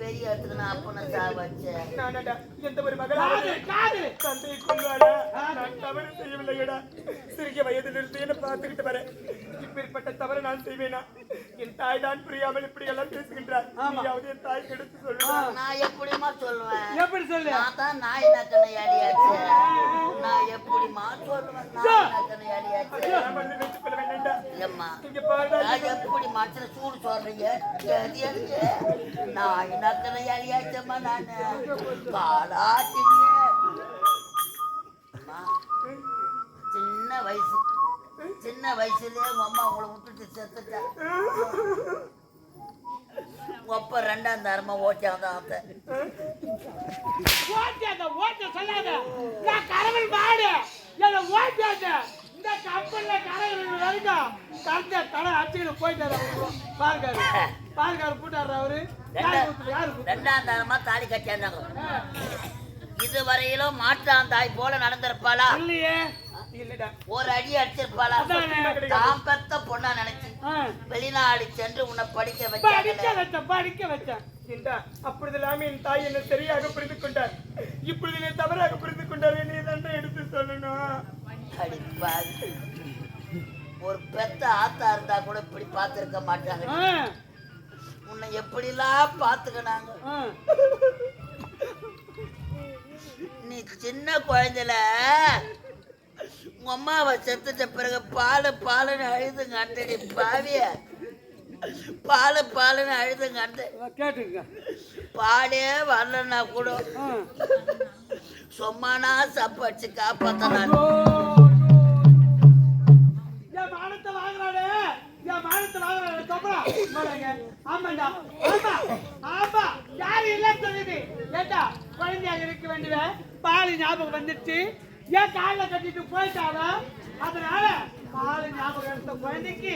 வெறி எடுத்துக்கணும் அப்பனை சாவச்சேன் நானடா எந்த ஒரு மகளாவது காது தந்தையை கொள்வாடா நான் தவறு செய்யவில்லையடா. சிறிய வயதிலிருந்து என்ன பார்த்துக்கிட்டு வரேன். இப்பேற்பட்ட தவறு நான் செய்வேனா? என் தாய் தான் புரியாமல் இப்படி எல்லாம் பேசுகின்றார் நீயாவது என் தாய் கெடுத்து சொல்லுவா நான் எப்படிம்மா சொல்லுவேன்? எப்படி சொல்லு? நான் தான் நாய் நக்கனை அடியாச்சு. நான் எப்படிம்மா சொல்லுவேன்? நாய் நக்கனை அடியாச்சு. நான் ஏம்மா நான் எப்படி மனுஷனை சூடு சொல்றீங்க? நாய் நக்கனை அடியாச்சம்மா நான். காலாட்டிங்க சின்ன வயசுலயே உங்க அம்மா உங்களை விட்டுட்டு செத்துட்டா. உங்க அப்பா ரெண்டாம் தரமா ஓட்டாங்க அத்தை. ஓட்டாத ஓட்ட சொல்லாத. நான் கரவல் மாடு. என்ன ஓட்டாத இந்த கப்பல்ல கரவல் வரைக்கும் கரெக்டா தலை அடிச்சுக்கிட்டு போயிட்டாரு. பாருக்காரு பாருக்காரு போட்டாரு அவரு ரெண்டாம் தரமா தாலி கட்டியாந்தாங்க. இதுவரையிலும் மாற்றாந்தாய் போல நடந்திருப்பாளா? இல்லையே. இல்லடா. ஒரு அடி அடிச்சிருப்பாளா. தாம் பெத்த பொண்ணா நினைச்சு. வெளிநாடு சென்று உன்னை படிக்க படிக்க வச்சாங்க வச்சேன் படிக்க வச்சேன் என்றா அப்பொழுதெல்லாம் என் தாய் என்னை சரியாக புரிந்து கொண்டார். இப்பொழுது என்னை தவறாக புரிந்து கொண்டார் நீ தான் எடுத்து சொல்லணும். ஒரு பெத்த ஆத்தா இருந்தா கூட இப்படி பார்த்திருக்க மாட்டாங்க உன்னை எப்படிலாம் பாத்துக்கினாங்க ஆ. நீ சின்ன குழந்தைல உங்க அம்மாவை செத்துட்ட பிறகு பாலு பாலுன்னு அழுதுங்க அண்டடி பாவிய. பாலு பாலுன்னு அழுதுங்க அண்ட கேட்டுங்க. பாலே வரலன்னா கூட. சும்மானா சப்படிச்சு காப்பாத்த நான் ஐயோ, என் மானத்தை வாங்குறானே, என் மானத்தை வாங்குறானே, தொப்பலா. போறாங்க. ஆமாண்டா, ஆமா, ஆமா, யாரு இல்ல சொல்லுது? ஏண்டா, குழந்தையாக இருக்க வேண்டியவ, பால் ஞாபகம் வந்துச்சு ஏன் காலைல கட்டிட்டு போயிட்டாவ அதனால பால் ஞாபகம் எடுத்த குழந்தைக்கு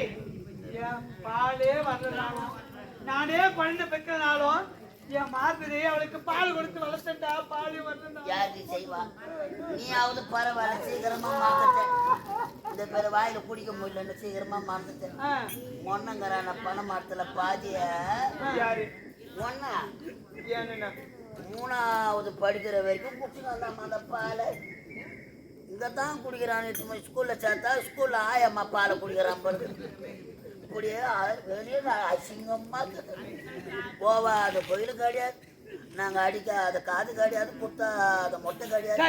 என் பாலே வரலனாலும் நானே குழந்தை பெற்றனாலும் என் மாதிரி அவளுக்கு பால் கொடுத்து வளர்த்தேன்டா பால் யாரு செய்வா? நீயாவது பரவாயில்ல சீக்கிரமா மாத்துட்டேன் இந்த பேர் வாயில குடிக்க முடியலன்னு சீக்கிரமா மாத்துட்டேன் ஆ. ஒன்னங்கிறான பண மரத்துல பாதிய. ஒன்னா மூணாவது படிக்கிற வரைக்கும் குடிச்சுக்கலாம் அந்த பாலை? இங்க தான் குடிக்கிறான் ஸ்கூல்ல சேர்த்தா ஸ்கூல்ல ஆயம்மா பாலை குடிக்கிறான் பாருங்க இப்படியே வெளியே நான் அசிங்கமா போவாத கோயிலு கிடையாது. நாங்க அடிக்காத காது கிடையாது குத்தாத மொட்டை கிடையாது.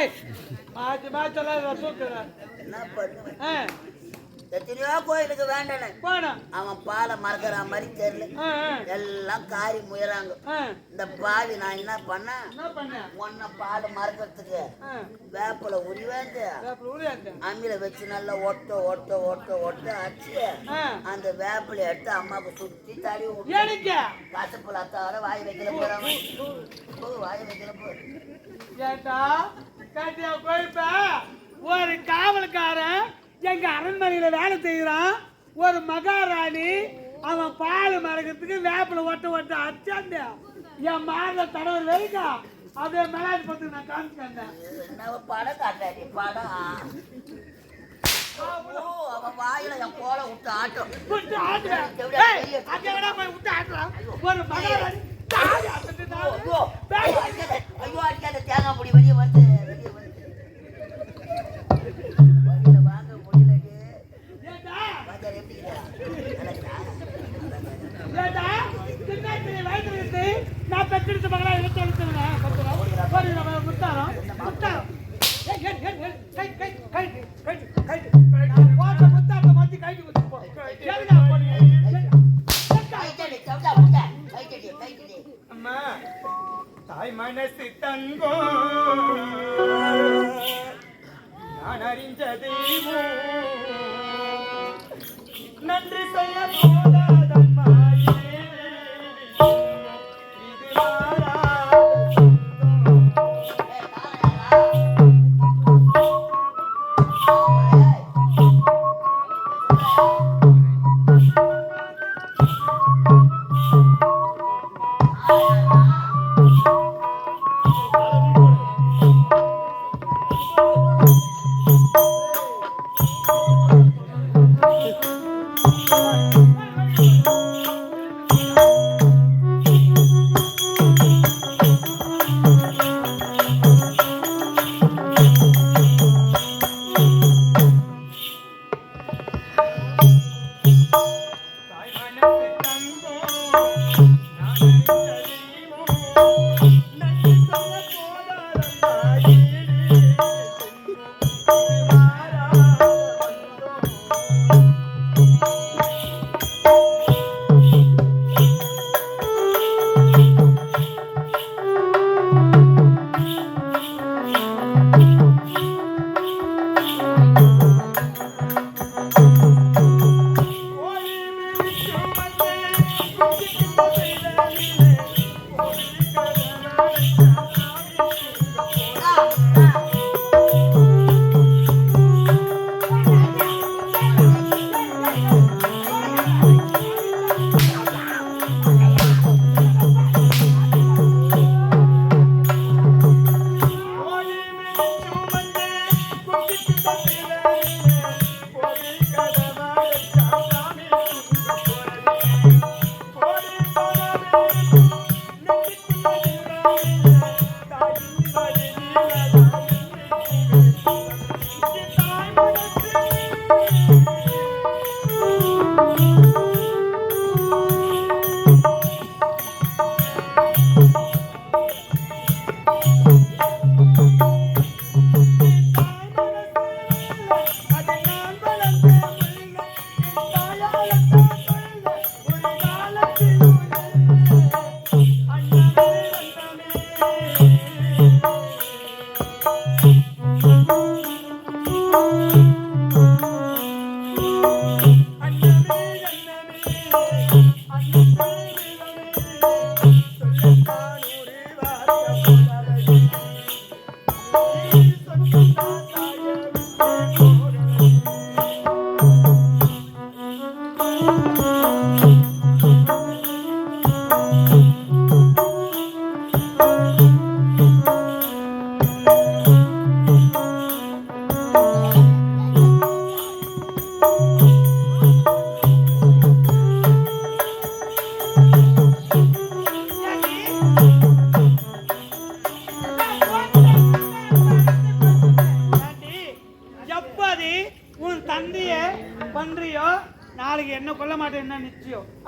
என்ன பண்ணுவேன்? எத்தனையோ கோயிலுக்கு வேண்டானே. அவன் பாலை மறக்கிற மாதிரி தெரியல. எல்லாம் காரி முயறாங்க. இந்த பாவி நான் என்ன பண்ண? ஒன்ன பால் மறக்கிறதுக்கு வேப்பில உரிவேந்து அம்மியில வச்சு நல்லா ஒட்ட ஒட்ட ஒட்ட ஒட்ட அடிச்சு அந்த வேப்பிலை எடுத்து அம்மாவுக்கு சுத்தி தடி விட்டு கசப்புல அத்தார வாய் வைக்கல போறாங்க. வாய் வைக்கல போ. ஏட்டா காட்டியா கோயிப்ப ஒரு காவல்காரன் எங்க அரண்மனையில வேலை செய்யறான். ஒரு மகாராணி அவன் பால் மறக்கிறதுக்கு வேப்பில ஒட்ட ஒட்ட அடிச்சாண்ட என் மாரில தடவை வரைக்கும் அப்படியே மிளாடி பத்து நான் காமிச்சேன் என்ன படம் காட்டாடி படம். ஓ, அவன் வாயில என் கோலை விட்டு பெற்றெடுத்த மகளா எடுத்து எடுத்துருவேன். முத்தாரம், முத்தாரம். கை கை ஏய், கை, கை,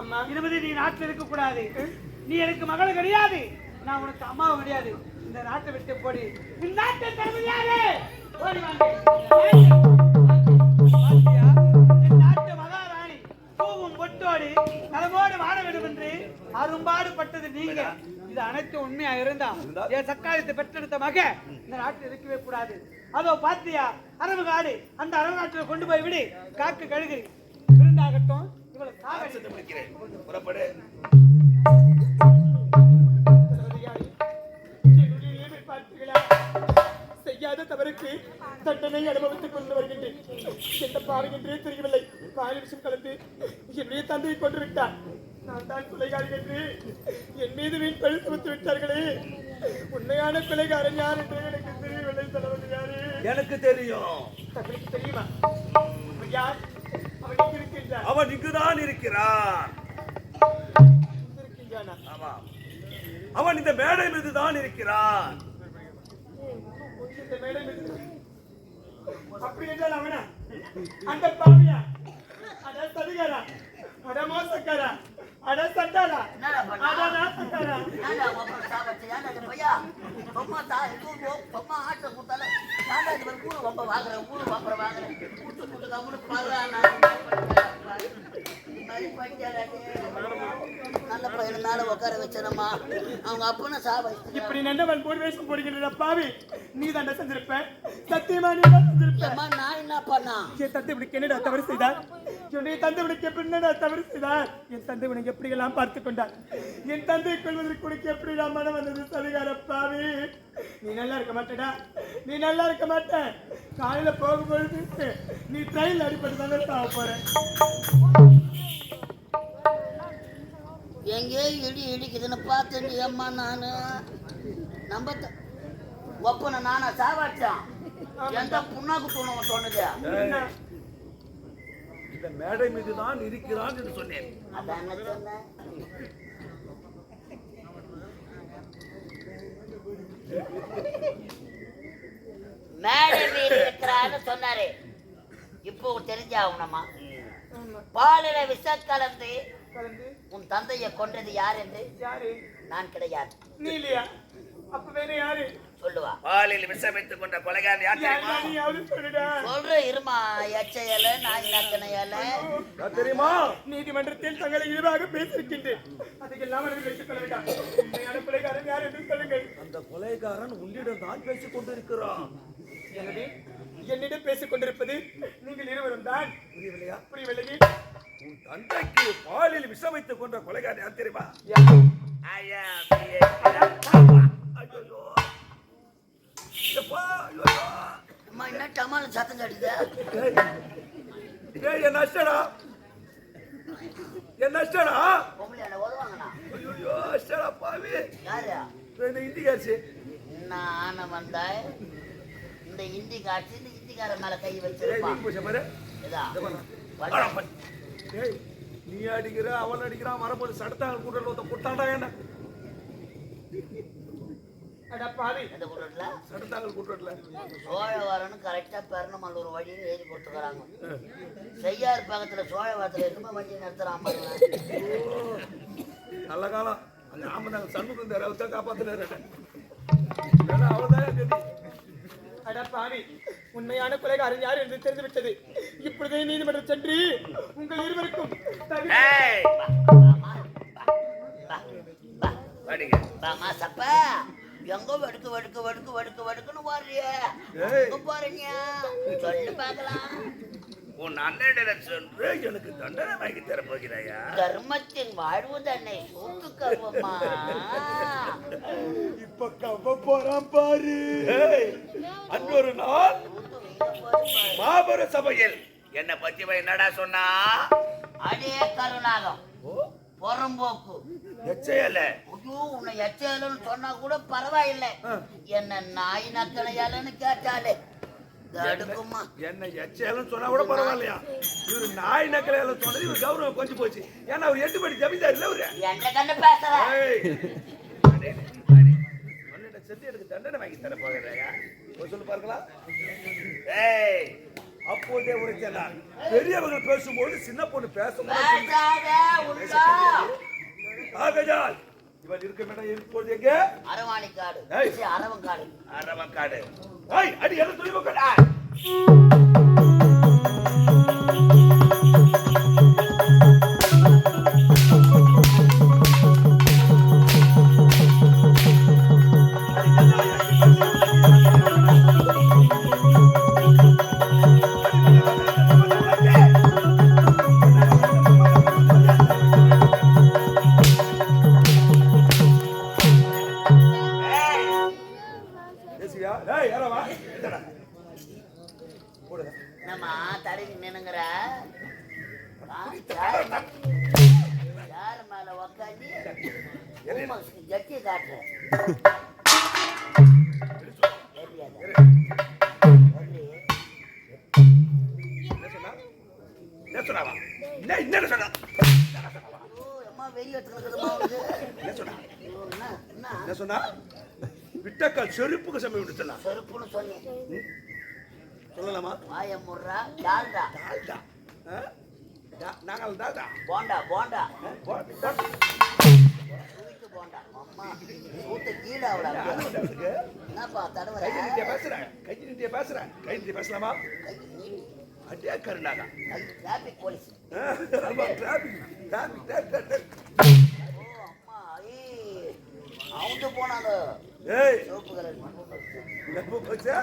அம்மா. இனிமேல் நீ நாட்டில் இருக்க கூடாது நீ எனக்கு மகள் கிடையாது. நான் உனக்கு அம்மாவும் கிடையாது. இந்த நாட்டை விட்டு போடி. இந்த நாட்டை தருமையாரு ஓடி மகாராணி பூவும் பொட்டோடி நலமோடு வாழ வேண்டும் என்று அரும்பாடு பட்டது நீங்க. இது அனைத்து உண்மையா இருந்தா? என் சக்காலத்தை பெற்றெடுத்த மக? இந்த நாட்டில் இருக்கவே கூடாது. அதோ பாத்தியா அரவு காடு. அந்த அரவு காட்டுல கொண்டு போய் விடு. காக்கு கழுகு. புறப்படு. நிலைமை பார்த்தீர்களா? செய்யாத தவறுக்கு தண்டனை அனுபவித்துக் கொண்டு வருகின்றேன். எந்த பாவி என்றே தெரியவில்லை. பால் விஷம் கலந்து என்னுடைய தந்தையை கொண்டு விட்டார் நான் தான் கொலைகாரி என்று என் மீது வீண் பழி சுமத்து விட்டார்களே. உண்மையான கொலைகாரன் யார் என்று எனக்கு தெரியவில்லை தளபதியாரே எனக்கு தெரியும். தங்களுக்கு தெரியுமா? யார்? அவன் இங்கு இருக்கின்றான் அவன் இங்குதான் ஆமா அவன் இந்த மேடை மீது தான் இருக்கிறான் அப்படி என்றால் அவனா அந்த பாவியா அட சதிகாரா அட மோசக்காரா அட பண்ணா? அட நாசக்காரா ஏன்டா உன் அப்பா சாவச்சு? ஏன்டா இது பையா? சும்மா தா- இது போ- சும்மா ஆட்டை மாதிரி கூழு வம்ப வாங்குற, கூழு வம்புற வாங்குற? குடுத்து குடுத்து கம்முனு பாருடா, நான் நல்ல உட்கார வச்சிடமா அவங்க அப்பனை சாவ இப்படி போர் வேஷம் போடுகின்ற பாவி நீ தாண்டா செஞ்சிருப்ப. சத்தியமா நீ தான் செஞ்சிருப்ப. அம்மா நான் என்ன பண்ணா என் தந்தை இப்படி தவறு செய்தார்? என்னுடைய தந்தை உனக்கு எப்படி என்னடா தவறு செய்தார்? என் தந்தை உனக்கு எப்படி எல்லாம் பார்த்து கொண்டார்? என் தந்தை கொள்வதற்கு உனக்கு எப்படி நான் மனம் வந்தது சதிகார பாவி? நீ நல்லா இருக்க மாட்டடா. நீ நல்லா இருக்க மாட்ட. காலையில போகும்பொழுது நீ ட்ரெயின் அடிப்பட்டு தானே சாவ போற? எங்கே இடி இடிக்குதுன்னு பார்த்தேன் அம்மா நானு? நம்ம த- ஒப்பனை நானா சாவாச்சான் எந்த புண்ணாக்கு தூணவன் சொன்னது? இந்த மேடை மீது தான் இருக்கிறான் என்று சொன்னேன். அதான் என்ன சொன்னேன் மேடை மீறி இருக்கிறான்னு சொன்னாரு. இப்போ தெரிஞ்சாகணுமா? பாலில விஷ கலந்து உன் தந்தையை கொன்றது யார் என்று? யாரு? நான் கிடையாது. நீ இல்லையா? அப்ப வேற யாரு? சொல்லுவா. பாலில் விஷமித்துக் கொண்ட கொலைகாரன் யார் தெரியுமா? சொல்ற இருமா எச்சையல நாய் நக்கனையல நான் தெரியுமா? நீதிமன்றத்தில் தங்களை இழிவாக பேசியிருக்கின்றேன். அதுக்கெல்லாம் வைத்துக் உண்மையான கொலைகாரன் யார் என்று சொல்லுங்கள். அந்த கொலைகாரன் உன்னிடம் தான் பேசிக் கொண்டிருக்கிறான். எனவே என்னிடம் பேசிக் கொண்டிருப்பது நீங்கள் இருவரும் தான். புரியவில்லையா? புரியவில்லையே. உன் தந்தைக்கு பாலில் விஷம் வைத்துக் கொண்ட கொலைகாரன் யார் தெரியுமா. அம்மா என்ன டமால சத்தம் கட்டுது பொம்பளை என்ன ஐயோ பாவி. யாரு? ரெண்டு இந்திக்காச்சு நான் வந்தாய்? இந்த இந்தி காட்சி இந்திக்கார மேல கை வச்சிருப்பான் நீ அடிக்கிற அவன் அடிக்கிறான் வரப்போது சடத்தாங்க கூட்டல் ஒருத்த குட்டாண்டா என்ன? சோழவரன்னு கரெக்டா பெருநமல்லூர் வழின்னு எழுதி கொடுத்துக்கிறாங்க செய்யார் பக்கத்துல சோழவரத்துல இருக்குமா வண்டி நிறுத்துறான் பாருங்க நல்ல காலம். அந்த ஆமந்தாங்க சண்முகம் இந்த ரவுத்தா காப்பாத்தினாரு. வேணா அவ்வளவுதான் கதி அட பாவி. உண்மையான கொலைகாரன் யார் என்று தெரிந்துவிட்டது. இப்பொழுதே நீதிமன்றம் சென்று உங்கள் இருவருக்கும் எங்க வடுக்கு வடுக்கு வடுக்கு வடுக்கு வடுக்குன்னு. எங்க போறீங்க. சொல்லு பார்க்கலாம். உன் அண்ணனிடம் சென்று எனக்கு தண்டனை வாங்கி தர போகிறாயா தர்மத்தின் வாழ்வு தன்னை சூட்டு கருவமா இப்ப கவ போறான் பாரு. ஏய், அன்றொரு நாள். மாபெரும் சபையில். என்னை பத்தி என்னடா சொன்னா? அடே கருணாகம். புறம்போக்கு. எச்சையல ஐயோ உன்னை எச்சேலன்னு சொன்னா கூட பரவாயில்லை. என்ன நாய் நக்கலையாலன்னு கேட்டாலே. என்ன எச்சேலும் சொன்னா கூட பரவாயில்லையா? இவரு நாய் நக்கலையால சொன்னது இவரு கௌரவம் கொஞ்சம் போச்சு. ஏன்னா அவர் எட்டு படி ஜமீன்தார் இல்ல அவரு செத்து எனக்கு தண்டனை வாங்கி தர போகிறாயா? சொல்லு பார்க்கலாம். ஏய் அப்போதே உரைச்சலாம் பெரியவர்கள் பேசும்போது சின்ன பொண்ணு உண்டா? ஆகையால் இவள் இருக்க இடம் இப்போது எங்க? அரவாணிக்காடு. அரவங்காடு. அரவக்காடு ஏய், அடி என்ன சொல்லி மக்களா என்ன சொன்னாவா? என்ன என்ன சொன்னா? என்ன சொன்னா? விட்டக்கால் செருப்புக்கு சமயம் விட்டுச்சலாம் செருப்புன்னு சொன்னேன் சொல்லலாமா வாய முடுறா டால்டா டால்டா. நாங்கள் டால்டா. போண்டா போண்டா போண்டா அம்மா ஊத்த கீழே? என்னப்பா தடவை கை நீட்டியா பேசுறேன் கை நீட்டியா பேசுறேன் கை நீட்டி பேசலாமா அடியா கருணாதா டிராபிக் போலீஸ் ஆமா டிராபிக் டிராபிக் அம்மா போனாங்க ஏய் சிவப்பு கலர் எப்போ போச்சா?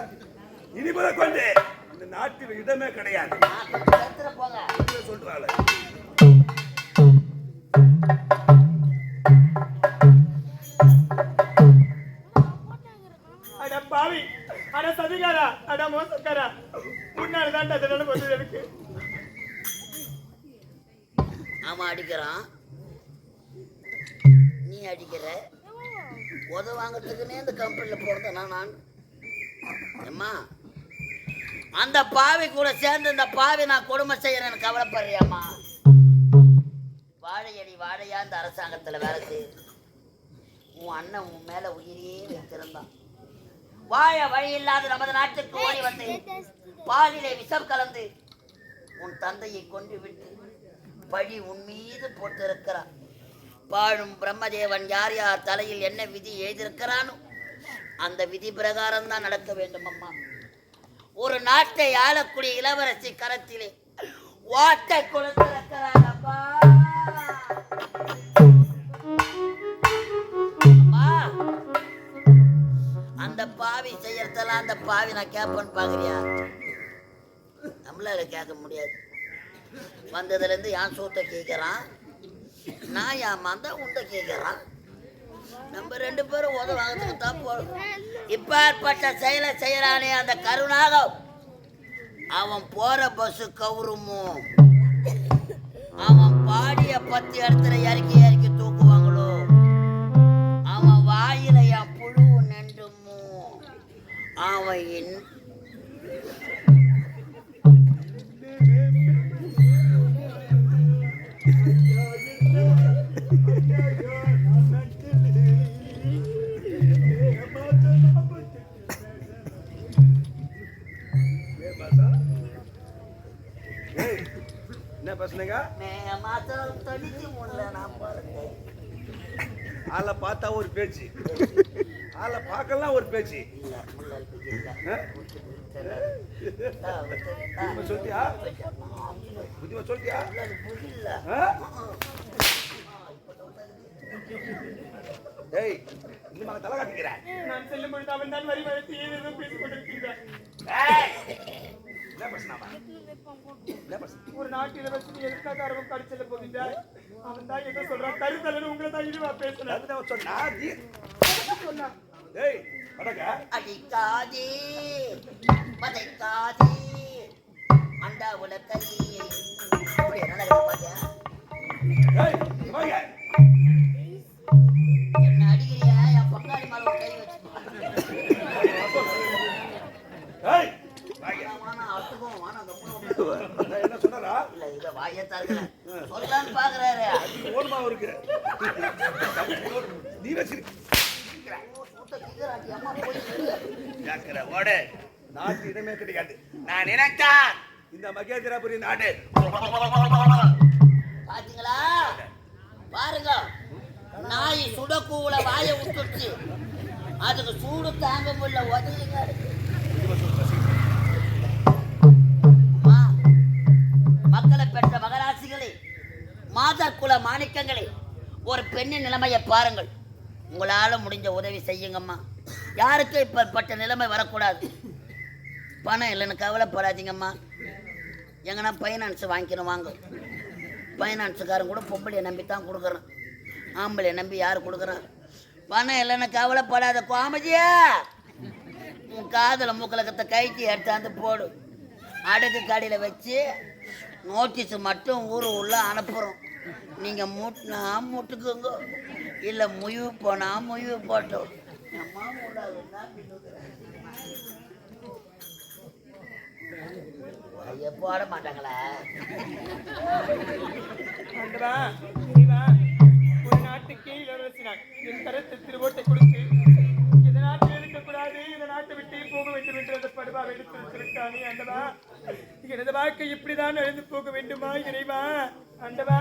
இனிமேல் கொண்டு. இந்த நாட்டில் இடமே கிடையாது. போங்க. சொல்றாள் அம்மா அந்த பாவி கூட சேர்ந்து இந்த பாவி நான் கொடுமை செய்யறேன்னு கவலைப்படுறியாம்மா? வாழையடி வாழையா இந்த அரசாங்கத்துல வேலை செய்யுது உன் அண்ணன் உன் மேல உயிரியே வைத்திருந்தான். வாழ வழி இல்லாத நமது நாட்டுக்கு ஓடி வந்து பாலிலே விஷம் கலந்து உன் தந்தையை கொண்டு விட்டு பழி உன் மீது போட்டிருக்கிறான். பாழும் பிரம்மதேவன் யார் யார் தலையில் என்ன விதி எழுதியிருக்கிறானோ அந்த விதி பிரகாரம் தான் நடக்க வேண்டும் அம்மா. ஒரு நாட்டை ஆளக்கூடிய இளவரசி கரத்திலே ஓட்டை கொடுத்திருக்கிறாரப்பா அம்மா, அந்த பாவி செய்யறதெல்லாம் அந்த பாவி நான் கேட்பேன்னு பாக்குறியா நம்மளால கேட்க முடியாது. வந்ததுல இருந்து என் கேட்குறான் கேட்கறான் நான் என் மந்த உண்டை கேட்கறான். நம்ம ரெண்டு பேரும் உதவாகிறதுக்கு தான் போகணும் இப்பாற்பட்ட செயலை செய்யறானே அந்த கருணாகம். அவன் போற பஸ் கவுருமோ? அவன் பாடிய பத்து இடத்துல இறக்கி இறக்கி தூக்குவாங்களோ? அவன் வாயில என் புழு நண்டுமோ அவன் பேச்சு. ஆளை பார்க்கலாம் ஒரு பேச்சு. சொல்லிட்டியா? புரியல ஆ? ஏய் மகன் தலை காட்டிக்கிறேன் நான் செல்லும் பொழுது அவன் தான் வரி வளர்த்து ஏதேதோ பேசிக் கொண்டிருக்கின்றான். என்ன பேசுன ஒரு நாட்டு இளவரசி எதுக்காக அரவம் காடி செல்ல போகின்றார் அவன் தான் என்ன சொல்றான்? கருத்தலன் உங்களை தான் இழிவா பேசுறான் அதுதான் சொன்னா ஏய் அடங்க அடிக்காதே. பதைக்காதே. அண்டா உலக்கை இப்படி என்ன பாத்தியா? வாங்க. மகேந்திராபுரி நாடு பாத்தீங்களா? பாருங்க. நாய் சுடக்கூல வாயை விட்டுருச்சு அதுக்கு சூடு தாங்க முடியல உதவிங்க அம்மா, மக்களை பெற்ற மகராசிகளே மாதா குல மாணிக்கங்களே ஒரு பெண்ணின் நிலைமையை பாருங்கள். உங்களால முடிஞ்ச உதவி செய்யுங்கம்மா. யாருக்கும் இப்பேற்பட்ட நிலைமை வரக்கூடாது. பணம் இல்லைன்னு கவலைப்படாதீங்கம்மா. எங்கன்னா ஃபைனான்ஸ் வாங்கிக்கணும் வாங்க. ஃபைனான்ஸுக்காரன் கூட பொம்பளையை நம்பி தான் கொடுக்குறான். ஆம்பளையை நம்பி யார் கொடுக்குறான்? பணம் இல்லைன்னு கவலைப்படாத கோமதியா. உன் காதில் மூக்கலக்கத்தை கைட்டி எடுத்தாந்து போடு. அடுக்கு கடையில் வச்சு நோட்டீஸ் மட்டும் ஊர் உள்ள அனுப்புகிறோம் நீங்கள் மூட்டினா மூட்டுக்குங்க. இல்லை முயவு போனால் முயவு போட்டோம். அம்மா மூடாதுன்னா பின்னுக்குறேன். ஐயா மாட்டாங்களா? ஒரு நாட்டுக்கே இளவரசி நான் என் கருத்து திருவோட்டை கொடுத்து இந்த நாட்டில் இருக்கக்கூடாது இந்த நாட்டை விட்டு போக வேண்டும் என்று அந்த படுவா எடுத்து வைத்திருக்கானே அண்டவா எனது வாழ்க்கை இப்படிதான் எழுந்து போக வேண்டுமா இறைவா? அண்டவா